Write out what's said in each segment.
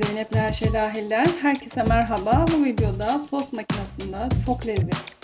Zeynep'le her dahilden herkese merhaba. Bu videoda tost makinesinde çok lezzetli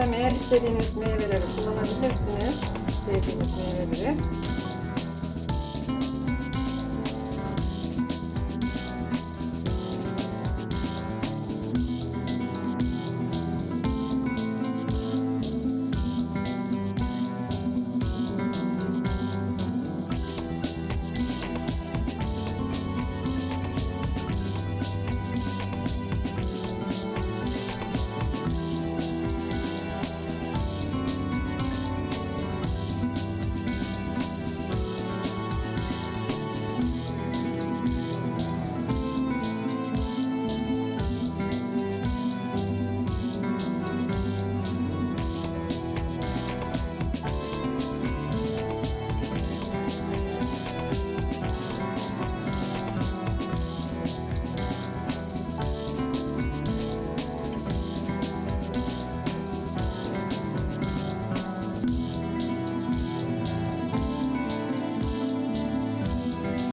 Eğer istediğiniz meyveleri kullanabilirsiniz. Sevdiğiniz meyveleri.